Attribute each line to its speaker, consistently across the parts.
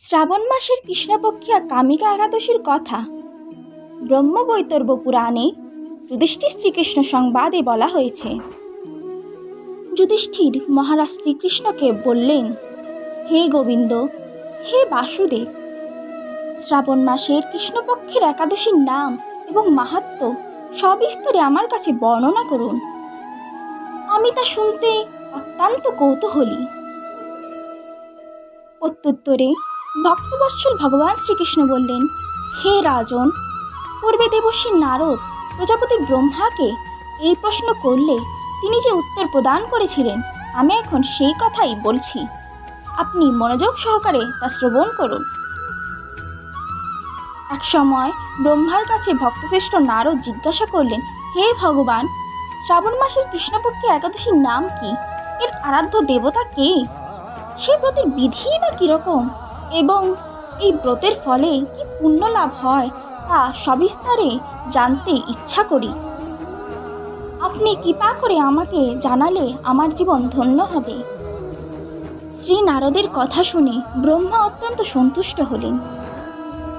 Speaker 1: শ্রাবণ মাসের কৃষ্ণপক্ষিয়া কামিকা একাদশীর কথা। ব্রহ্মবৈতর্ব পুরাণে যুধিষ্ঠির শ্রীকৃষ্ণ সংবাদে বলা হয়েছে। যুধিষ্ঠির মহারাজ শ্রীকৃষ্ণকে বললেন, হে গোবিন্দ, হে বাসুদেব, শ্রাবণ মাসের কৃষ্ণপক্ষের একাদশীর নাম এবং মাহাত্ম্য সবিস্তারে আমার কাছে বর্ণনা করুন। আমি তা শুনতে অত্যন্ত কৌতূহলী। প্রত্যুত্তরে ভক্তবৎসল ভগবান শ্রীকৃষ্ণ বললেন, হে রাজন, পূর্বে দেবশ্রী নারদ প্রজাপতি ব্রহ্মাকে এই প্রশ্ন করলে তিনি যে উত্তর প্রদান করেছিলেন, আমি এখন সেই কথাই বলছি। আপনি মনোযোগ সহকারে তা শ্রবণ করুন। এক সময় ব্রহ্মার কাছে ভক্তশ্রেষ্ঠ নারদ জিজ্ঞাসা করলেন, হে ভগবান, শ্রাবণ মাসের কৃষ্ণপক্ষে একাদশীর নাম কি? এর আরাধ্য দেবতা কে? সে ব্রতের বিধি বা কীরকম? এবং এই ব্রতের ফলে কি পুণ্য লাভ হয়, তা সবিস্তারে জানতে ইচ্ছা করি। আপনি কৃপা করে আমাকে জানালে আমার জীবন ধন্য হবে। শ্রী নারদের কথা শুনে ব্রহ্মা অত্যন্ত সন্তুষ্ট হলেন।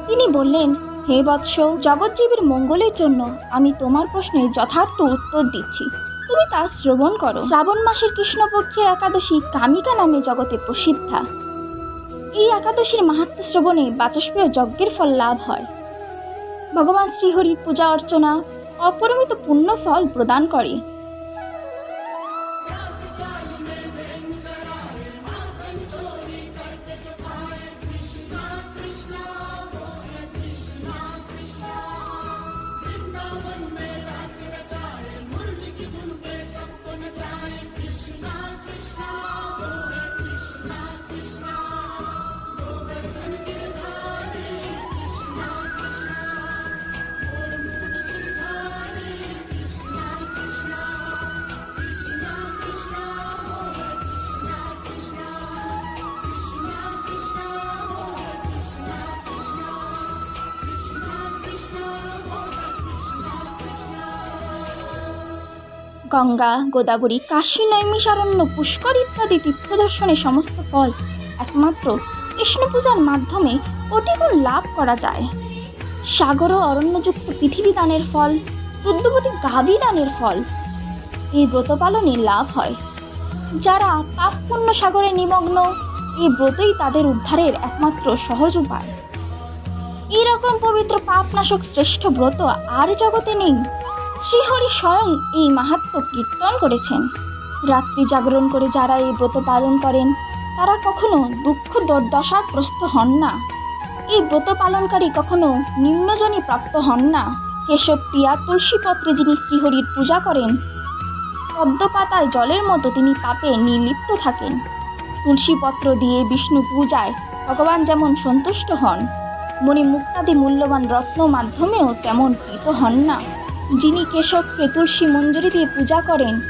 Speaker 1: তিনি বললেন, হে বৎস, জগজ্জীবের মঙ্গলের জন্য আমি তোমার প্রশ্নে যথার্থ উত্তর দিচ্ছি। তুমি তা শ্রবণ করো। শ্রাবণ মাসের কৃষ্ণপক্ষে একাদশী কামিকা নামে জগতে প্রসিদ্ধা। এই একাদশীর মাহাত্ম শ্রবণে বাচস্পেয় যজ্ঞের ফল লাভ হয়। ভগবান শ্রীহরির পূজা অর্চনা অপরিমিত পুণ্য ফল প্রদান করে। গঙ্গা, গোদাবরী, কাশী নৈমিষারণ্য পুষ্কর ইত্যাদি তীর্থদর্শনের সমস্ত ফল একমাত্র কৃষ্ণ পূজার মাধ্যমে কোটিগুণ লাভ করা যায়। সাগর ও অরণ্যযুক্ত পৃথিবী দানের ফল দুগ্ধবতী গাভী দানের ফল, এই ব্রত পালনে লাভ হয়। যারা পাপ পুণ্য সাগরে নিমগ্ন, এই ব্রতই তাদের উদ্ধারের একমাত্র সহজ উপায়। এইরকম পবিত্র পাপনাশক শ্রেষ্ঠ ব্রত আর জগতে নেই। শ্রীহরি স্বয়ং এই মাহাত্ম কীর্তন করেছেন। রাত্রি জাগরণ করে যারা এই ব্রত পালন করেন, তারা কখনো দুঃখ দুর্দশাগ্রস্ত হন না। এই ব্রত পালনকারী কখনো নিম্নজনী প্রাপ্ত হন না। কেশব প্রিয়া তুলসীপত্রে যিনি শ্রীহরির পূজা করেন, পদ্মপাতায় জলের মতো তিনি পাপে নির্লিপ্ত থাকেন। তুলসীপত্র দিয়ে বিষ্ণু পূজায় ভগবান যেমন সন্তুষ্ট হন, মণি মুক্তাদি মূল্যবান রত্ন মাধ্যমেও তেমন প্রীত হন না। যিনি কেশবকে তুলসী মঞ্জুরি দিয়ে পূজা করেন,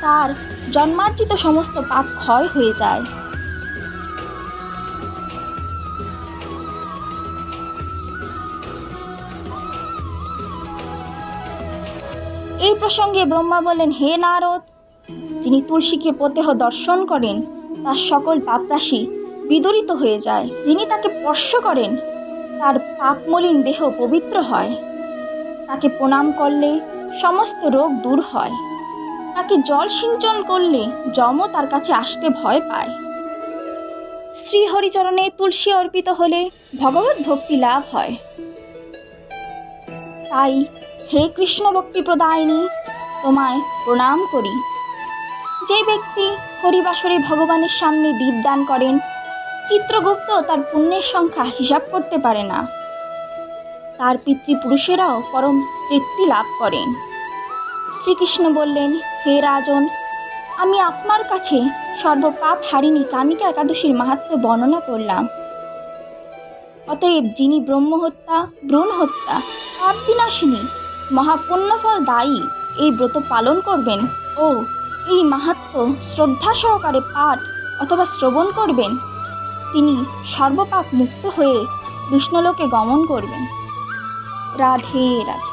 Speaker 1: তার জন্মার্জিত সমস্ত পাপ ক্ষয় হয়ে যায়। এই প্রসঙ্গে ব্রহ্মা বলেন, হে নারদ, যিনি তুলসীকে প্রত্যহ দর্শন করেন, তার সকল পাপরাশি বিদরিত হয়ে যায়। যিনি তাকে স্পর্শ করেন, তার পাপমলিন দেহ পবিত্র হয়। তাকে প্রণাম করলে সমস্ত রোগ দূর হয়। তাকে জল সিঞ্চন করলে যম তার কাছে আসতে ভয় পায়। শ্রী হরিচরণে তুলসী অর্পিত হলে ভগবত ভক্তি লাভ হয়। তাই হে কৃষ্ণ ভক্তি প্রদায়িনী, তোমায় প্রণাম করি। যে ব্যক্তি হরিবাসরে ভগবানের সামনে দীপদান করেন, চিত্রগুপ্ত তার পুণ্যের সংখ্যা হিসাব করতে পারে না। তার পিতৃপুরুষেরাও পরম তৃপ্তি লাভ করেন। শ্রীকৃষ্ণ বললেন, হে রাজন, আমি আপনার কাছে সর্বপাপ হারিণী কামিকা একাদশীর মাহাত্ম্য বর্ণনা করলাম। অতএব যিনি ব্রহ্মহত্যা ভ্রূণ হত্যা পাপ বিনাশিনী মহাপুণ্যফল দায়ী, এই ব্রত পালন করবেন ও এই মাহাত্ম্য শ্রদ্ধা সহকারে পাঠ অথবা শ্রবণ করবেন, তিনি সর্বপাপ মুক্ত হয়ে কৃষ্ণলোকে গমন করবেন। राधे राधे।